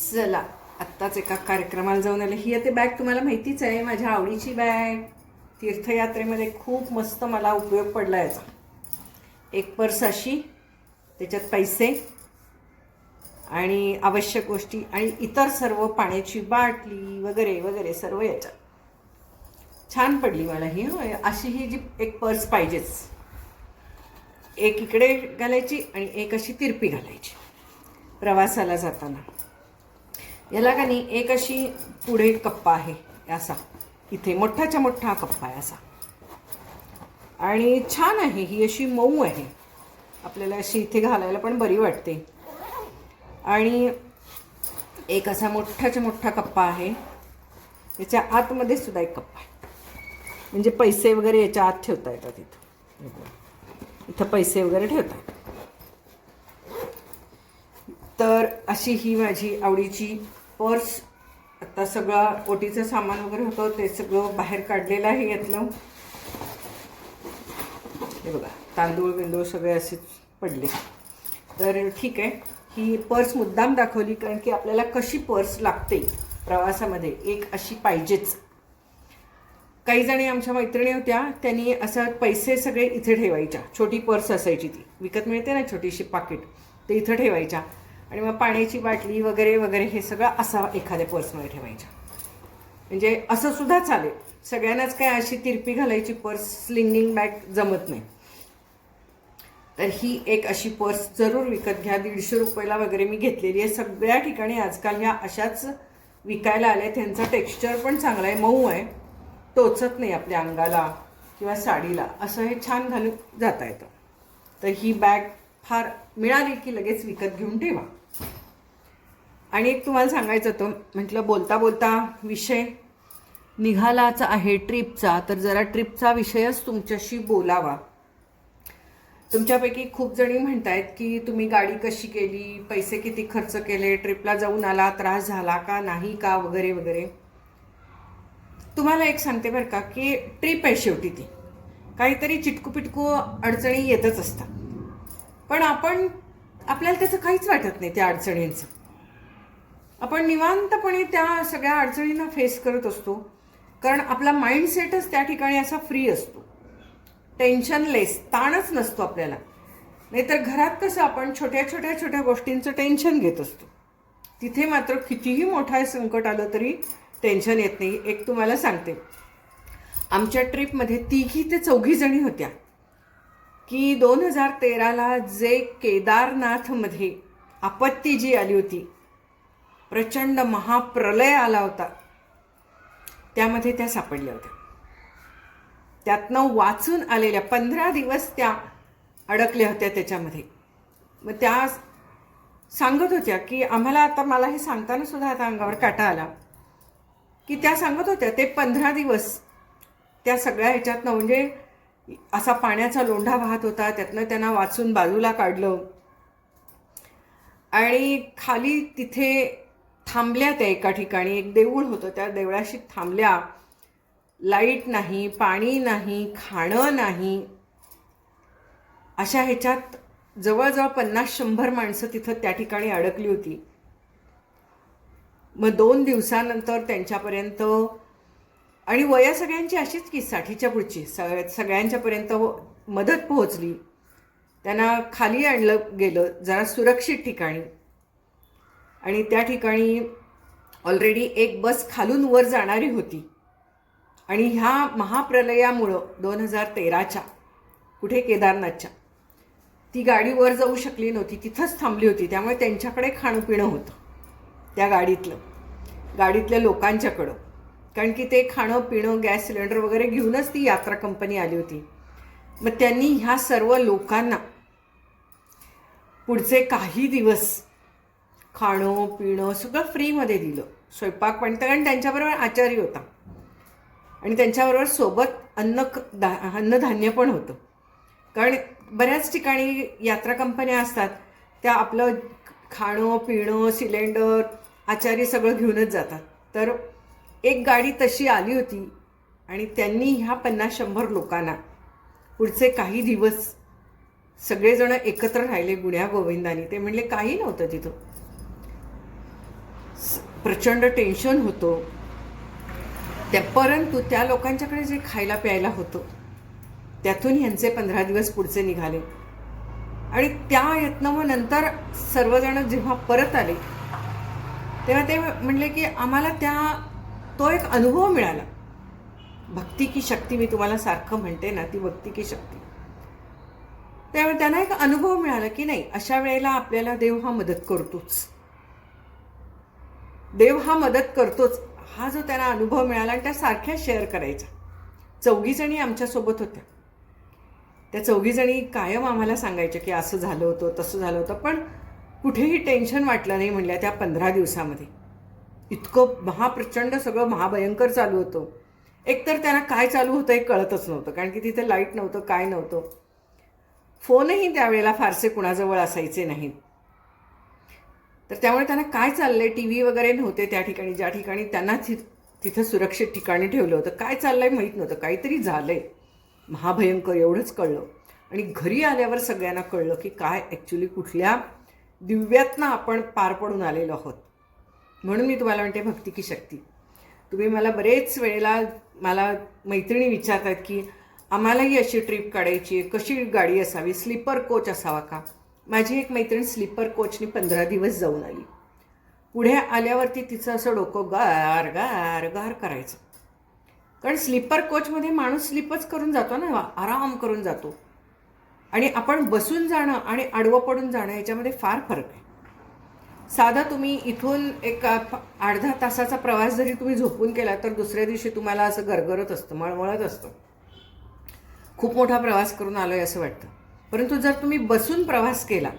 चला आत्ताच एका कार्यक्रमाला जाऊन आले. ही आता बॅग तुम्हाला माहितीच आहे माझ्या आवडीची बॅग तीर्थयात्रेमध्ये खूप मस्त मला उपयोग पडला याचा. एक पर्स अशी त्याच्यात पैसे आणि आवश्यक गोष्टी आणि इतर सर्व पाण्याची बाटली वगैरे वगैरे सर्व याच्यात. छान पडली मला ही. अशी ही जी एक पर्स पाहिजेच. एक इकडे घालायची आणि एक अशी तिरपी घालायची. प्रवासाला जाताना. याला का नाही एक अशी पुढे कप्पा आहे असा. इथे मोठाच्या मोठा कप्पा आहे असा. आणि छान आहे ही अशी मऊ आहे. आपल्याला अशी इथे घालायला पण बरी वाटते. आणि एक असा मोठाच्या मोठा कप्पा आहे. याच्या आतमध्ये सुद्धा एक कप्पा आहे. म्हणजे पैसे वगैरे याच्या आत ठेवता येतात इथं. इथं पैसे वगैरे ठेवता येतात. तर अशी ही माझी आवडीची पर्स आता सगळं ओटीचं सामान वगैरे होतं ते सगळं बाहेर काढलेलं आहे यातलं. हे बघा तांदूळ बिंदूळ सगळे असेच पडले. तर ठीक आहे ही पर्स मुद्दाम दाखवली कारण की आपल्याला कशी पर्स लागते प्रवासामध्ये एक अशी पाहिजेच. काही जणी आमच्या मैत्रिणी होत्या त्यांनी असं पैसे सगळे इथे ठेवायच्या. छोटी पर्स असायची ती. विकत मिळते ना छोटीशी पाकिट ते इथं ठेवायच्या. आणि मग पाण्याची बाटली वगैरे वगैरे हे सगळं असा एखाद्या पर्समध्ये ठेवायच्या म्हणजे असं सुद्धा चालेल. सगळ्यांनाच काय अशी तिरपी घालायची पर्स स्लिंगिंग बॅग जमत नाही. तर ही एक अशी पर्स जरूर विकत घ्या. दीडशे रुपयाला वगैरे मी घेतलेली आहे. सगळ्या ठिकाणी आजकाल ह्या अशाच विकायला आल्या त्यांचा टेक्स्चर पण चांगला आहे. मऊ आहे. टोचत नाही आपल्या अंगाला किंवा साडीला. असं हे छान घालून जाता येतं. तर ही बॅग फार मिळाली की लगेच विकत घेऊन ठेवा. आणि एक तुम्हाला सांगायचं होतं म्हटलं बोलता बोलता विषय निघालाचा आहे ट्रिपचा तर जरा ट्रिपचा विषयच तुमच्याशी बोलावा. तुमच्यापैकी खूप जणी म्हणतायत की तुम्ही गाडी कशी केली पैसे किती खर्च केले ट्रिपला जाऊन आला त्रास झाला का नाही का वगैरे वगैरे. तुम्हाला एक सांगते बरं का की ट्रिप आहे शेवटी ती. काहीतरी चिटकू पिटकू अडचणी येतच असतात. पण आपण आपल्याला त्याचं काहीच वाटत नाही त्या अडचणींचं. आपण निवांतपणे त्या सगळ्या अडचणींना फेस करत असतो. कारण आपला माइंडसेटच त्या ठिकाणी असा फ्री असतो. टेन्शनलेस ताणच नसतो आपल्याला. नाहीतर घरात कसं आपण छोट्या छोट्या छोट्या गोष्टींचं टेन्शन घेत असतो. तिथे मात्र कितीही मोठा संकट आलं तरी टेन्शन येत नाही. एक तुम्हाला सांगते. आमच्या ट्रिपमध्ये तिघी ते चौघी जणी होत्या. की दोन हजार तेराला जे केदारनाथमध्ये आपत्ती जी आली होती प्रचंड महाप्रलय आला होता. त्यामध्ये त्या सापडल्या होत्या. त्यातनं वाचून आलेल्या पंधरा दिवस त्या अडकल्या होत्या त्याच्यामध्ये. मग त्या सांगत होत्या की आम्हाला आता मला हे सांगताना सुद्धा आता अंगावर काटा आला. की त्या सांगत होत्या ते पंधरा दिवस त्या सगळ्या ह्याच्यातनं म्हणजे असा पाण्याचा लोंढा वाहत होता त्यातनं त्यांना वाचून बाजूला काढलं. आणि खाली तिथे थांबल्या त्या एका ठिकाणी. एक देऊळ होतं. त्या देवळाशी थांबल्या. लाइट नाही पाणी नाही खाणं नाही. अशा ह्याच्यात जवळजवळ पन्नास शंभर माणसं तिथं त्या ठिकाणी अडकली होती. मग दोन दिवसानंतर त्यांच्यापर्यंत आणि वया सगळ्यांची अशीच की साठीच्या पुढची. सगळ्या सगळ्यांच्यापर्यंत हो, मदत पोहोचली. त्यांना खाली आणलं गेलं जरा सुरक्षित ठिकाणी. आणि त्या ठिकाणी ऑलरेडी एक बस खालून वर जाणारी होती. आणि ह्या महाप्रलयामुळं दोन हजार तेराच्या कुठे केदारनाथच्या ती गाडी वर जाऊ शकली नव्हती तिथंच थांबली होती. त्यामुळे त्यांच्याकडे खाणं पिणं होतं त्या गाडीतलं गाडीतल्या लोकांच्याकडं. कारण की ते खाणं पिणं गॅस सिलेंडर वगैरे घेऊनच ती यात्रा कंपनी आली होती. मग त्यांनी ह्या सर्व लोकांना पुढचे काही दिवस खाणं पिणं सगळं फ्रीमध्ये दिलं. स्वयंपाक पण कारण त्यांच्याबरोबर आचारी होता. आणि त्यांच्याबरोबर सोबत अन्न दा अन्नधान्य पण होतं. कारण बऱ्याच ठिकाणी यात्रा कंपन्या असतात त्या आपलं खाणं पिणं सिलेंडर आचारी सगळं घेऊनच जातात. तर एक गाडी तशी आली होती आणि त्यांनी ह्या पन्नास शंभर लोकांना पुढचे काही दिवस सगळेजण एकत्र राहिले गुण्या गोविंदानी. ते म्हणले काही नव्हतं तिथं. प्रचंड टेन्शन होतो. त्या परंतु त्या लोकांच्याकडे जे खायला प्यायला होतं त्यातून ह्यांचे पंधरा दिवस पुढचे निघाले. आणि त्या यत्न नंतर सर्वजण जेव्हा परत आले तेव्हा ते म्हणले की आम्हाला त्या तो एक अनुभव मिळाला. भक्ती की शक्ती मी तुम्हाला सारखं म्हणते ना ती भक्ती की शक्ती. त्यामुळे त्यांना एक अनुभव मिळाला की नाही अशा वेळेला आपल्याला देव हा मदत करतोच. देव हा मदत करतोच. हा जो त्यांना अनुभव मिळाला आणि त्या सारख्या शेअर करायच्या चौघीजणी आमच्यासोबत होत्या. त्या चौघीजणी कायम आम्हाला सांगायच्या की असं झालं होतं तसं झालं होतं पण कुठेही टेन्शन वाटलं नाही म्हणल्या त्या पंधरा दिवसामध्ये. इतकं महाप्रचंड सगळं महाभयंकर चालू होतं. एकतर त्यांना काय चालू होतं हे कळतच नव्हतं कारण की तिथे लाइट नव्हतं काय नव्हतं. फोनही त्यावेळेला फारसे कुणाजवळ असायचे नाहीत. तर त्यामुळे त्यांना काय चाललंय? टी व्ही वगैरे नव्हते त्या ठिकाणी ज्या ठिकाणी त्यांना तिथं सुरक्षित ठिकाणी ठेवलं होतं. काय चाललंय माहीत नव्हतं. काहीतरी झालंय. महाभयंकर एवढंच कळलं. आणि घरी आल्यावर सगळ्यांना कळलं की काय ॲक्च्युली कुठल्या दिव्यातनं आपण पार पडून आलेलो आहोत. म्हणून मी तुम्हाला म्हणते भक्ती की शक्ती. तुम्ही मला बरेच वेळेला मला मैत्रिणी विचारतात की आम्हालाही अशी ट्रिप काढायची आहे. कशी गाडी असावी? स्लीपर कोच असावा का? माझी एक मैत्रीण स्लीपर कोचनी पंधरा दिवस जाऊन आली. पुढे आल्यावरती तिचं असं डोकं गार गार गार करायचं. कारण स्लीपर कोचमध्ये माणूस स्लीपच करून जातो ना आराम करून जातो. आणि आपण बसून जाणं आणि आडवं पडून जाणं याच्यामध्ये फार फरक आहे. साधा तुम्ही इथून एक अर्धा तासाचा प्रवास जरी तुम्ही झोपून केला तर दुसऱ्या दिवशी तुम्हाला असं गरगरत असतं मळमळत असतं. खूप मोठा प्रवास करून आलो आहे असं वाटतं. परंतु जर तुम्ही बसून प्रवास केला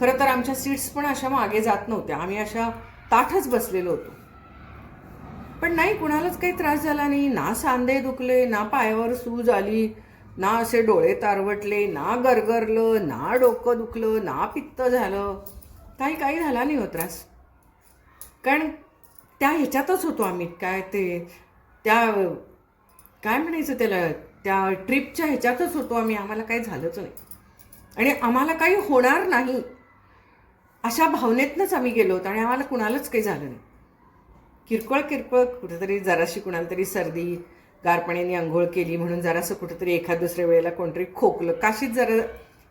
खरं तर आमच्या सीट्स पण अशा मागे जात नव्हत्या. आम्ही अशा ताठच बसलेलो होतो. पण नाही कुणालाच काही त्रास झाला नाही. ना सांधे दुखले ना पायावर सूज आली ना असे डोळे तारवटले ना गरगरलं ना डोकं दुखलं ना पित्त झालं. काही काही झाला नाही हो त्रास. कारण त्या ह्याच्यातच होतो आम्ही. काय ते त्या काय म्हणायचं त्याला? त्या ट्रिपच्या ह्याच्यातच होतो आम्ही. आम्हाला काही झालंच नाही. आणि आम्हाला काही होणार नाही अशा भावनेतनंच आम्ही गेलो होतो आणि आम्हाला कुणालाच काही झालं नाही. किरकोळ किरकोळ कुठेतरी जराशी कुणाला तरी सर्दी गारपण्याने आंघोळ केली म्हणून जरासं कुठेतरी एखाद दुसऱ्या वेळेला कोणतरी खोकलं. काशीत जरा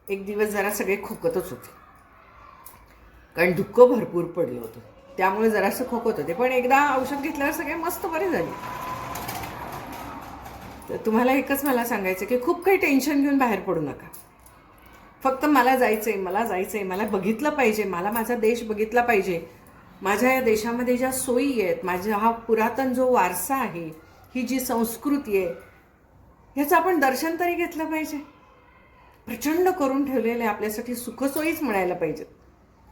एक दिवस जरा सगळे खोकतच होते. कारण धुकं भरपूर पडलं होतं. त्यामुळे जरासं खोकत होते. पण एकदा औषध घेतल्यावर सगळे मस्त बरे झाले. तर तुम्हाला एकच मला सांगायचं की खूप काही टेन्शन घेऊन बाहेर पडू नका. फक्त मला जायचं आहे मला जायचं आहे मला बघितलं पाहिजे मला माझा देश बघितला पाहिजे. माझ्या या देशामध्ये ज्या सोयी आहेत माझा हा पुरातन जो वारसा आहे ही जी संस्कृती आहे ह्याचं आपण दर्शन तरी घेतलं पाहिजे. प्रचंड करून ठेवलेलं आहे आपल्यासाठी सुखसोयीच म्हणायला पाहिजेत.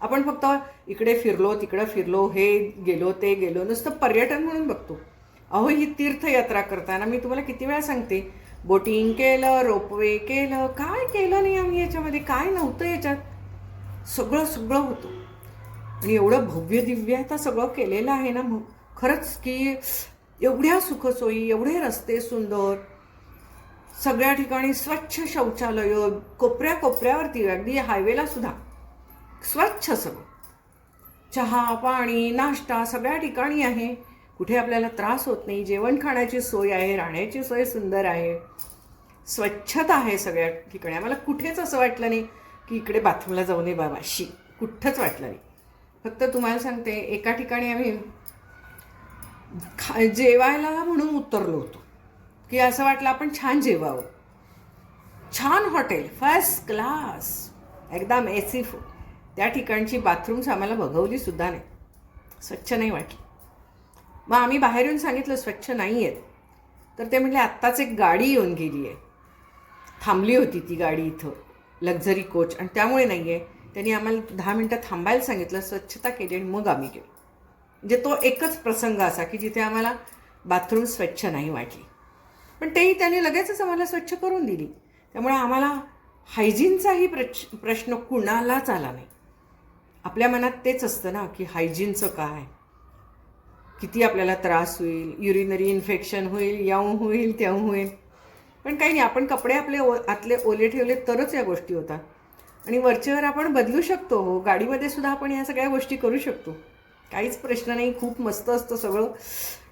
आपण फक्त इकडे फिरलो तिकडं फिरलो हे गेलो ते गेलो नुसतं पर्यटन म्हणून बघतो. अहो ही तीर्थयात्रा करताना मी तुम्हाला किती वेळा सांगते बोटिंग केलं रोपवे केलं काय केलं नाही आम्ही याच्यामध्ये काय नव्हतं याच्यात? सगळं सगळं होतं. आणि एवढं भव्य दिव्य आता सगळं केलेलं आहे ना मग खरंच की एवढ्या सुखसोयी एवढे रस्ते सुंदर सगळ्या ठिकाणी स्वच्छ शौचालय कोपऱ्या कोपऱ्यावरती अगदी हायवेला सुद्धा स्वच्छ सगळं. चहा पाणी नाश्ता सगळ्या ठिकाणी आहे. कुठे आपल्याला त्रास होत नाही जेवण खाण्याची सोय आहे राहण्याची सोय सुंदर आहे स्वच्छता आहे सगळ्या ठिकाणी. आम्हाला कुठेच असं वाटलं नाही की इकडे बाथरूमला जाऊ नये बाबा. शी कुठंच वाटलं नाही. फक्त तुम्हाला सांगते एका ठिकाणी आम्ही खा जेवायला म्हणून उतरलो होतो. की असं वाटलं आपण छान जेवावं. छान हॉटेल फर्स्ट क्लास एकदम एसी फूड त्या ठिकाणची बाथरूम्स आम्हाला बघवली सुद्धा नाही. स्वच्छ नाही वाटली. मग आम्ही बाहेर येऊन सांगितलं स्वच्छ नाही आहेत तर ते म्हटले आत्ताच एक गाडी येऊन गेली आहे. थांबली होती ती गाडी इथं लक्झरी कोच आणि त्यामुळे नाही आहे त्यांनी आम्हाला दहा मिनटं थांबायला सांगितलं स्वच्छता केली आणि मग आम्ही गेलो. म्हणजे तो एकच प्रसंग असा की जिथे आम्हाला बाथरूम स्वच्छ नाही वाटली. पण तेही त्यांनी लगेचच आम्हाला स्वच्छ करून दिली. त्यामुळे आम्हाला हायजीनचाही प्रच प्रश्न कुणालाच आला नाही. आपल्या मनात तेच असतं ना की हायजीनचं काय? किती आपल्याला त्रास होईल युरिनरी इन्फेक्शन होईल याऊ होईल त्याऊ होईल. पण काही नाही आपण कपडे आपले ओ आतले ओले ठेवले तरच या गोष्टी होतात. आणि वरचेवर आपण बदलू शकतो. हो गाडीमध्ये सुद्धा आपण या सगळ्या गोष्टी करू शकतो. काहीच प्रश्न नाही खूप मस्त असतं सगळं.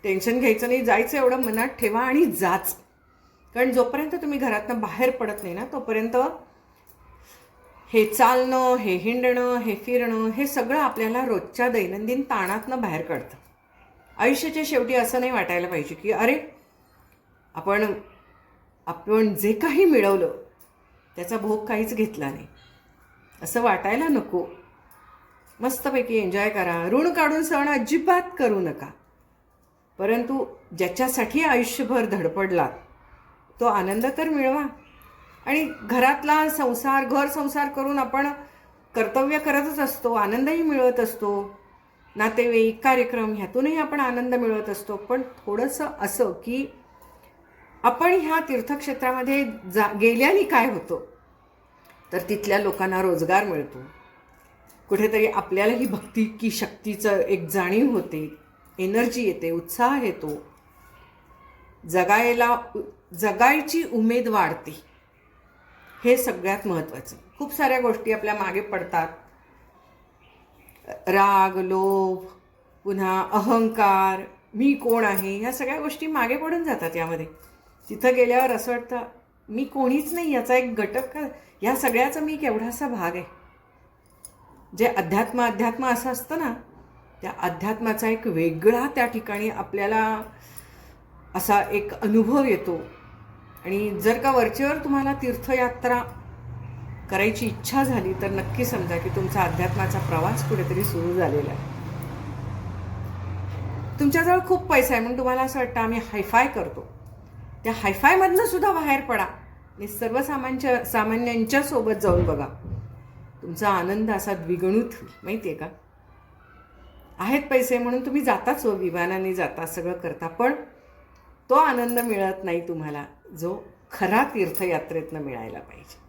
टेन्शन घ्यायचं नाही जायचं एवढं मनात ठेवा आणि जाच. कारण जोपर्यंत तुम्ही घरातनं बाहेर पडत नाही ना तोपर्यंत हे चालणं हे हिंडणं हे फिरणं हे सगळं आपल्याला रोजच्या दैनंदिन ताणातनं बाहेर काढतं. आयुष्याच्या शेवटी असं नाही वाटायला पाहिजे की अरे आपण आपण जे काही मिळवलं त्याचा भोग काहीच घेतला नाही. असं वाटायला नको. मस्तपैकी एन्जॉय करा. ऋण काढून सण अजिबात करू नका. परंतु ज्याच्यासाठी आयुष्यभर धडपडला तो आनंद तर मिळवा. आणि घरातला संसार घर संसार करून आपण कर्तव्य करतच असतो आनंदही मिळवत असतो. नातेवाईक कार्यक्रम ह्यातूनही आपण आनंद मिळवत असतो. पण थोडंसं असं की आपण ह्या तीर्थक्षेत्रामध्ये जा गेल्याने काय होतं? तर तिथल्या लोकांना रोजगार मिळतो. कुठेतरी आपल्यालाही भक्ती की शक्तीचं एक जाणीव होते एनर्जी येते उत्साह येतो. जगायला जगायची उमेद वाढते. हे सगळ्यात महत्त्वाचं. खूप साऱ्या गोष्टी आपल्या मागे पडतात. राग लोभ पुन्हा अहंकार मी कोण आहे ह्या सगळ्या गोष्टी मागे पडून जातात यामध्ये. तिथं गेल्यावर असं वाटतं मी कोणीच नाही याचा एक घटक का? ह्या सगळ्याचा मी केवढासा भाग आहे. जे अध्यात्म अध्यात्म असं असतं ना त्या अध्यात्माचा एक वेगळा त्या ठिकाणी आपल्याला असा एक अनुभव येतो. आणि जर का वरचेवर तुम्हाला तीर्थयात्रा करायची इच्छा झाली तर नक्की समजा की तुमचा अध्यात्माचा प्रवास कुठेतरी सुरू झालेला आहे. तुमच्याजवळ खूप पैसा आहे म्हणून तुम्हाला असं वाटतं आम्ही हायफाय करतो. त्या हायफायमधनं सुद्धा बाहेर पडा आणि सर्वसामान्य सामान्यांच्या सोबत जाऊन बघा. तुमचा आनंद असा द्विगुणित माहिती आहे का? आहेत पैसे म्हणून तुम्ही जाताच हो विमानाने जाता सगळं करता पण तो आनंद मिळत नाही तुम्हाला जो खरा तीर्थयात्रेतनं मिळायला पाहिजे.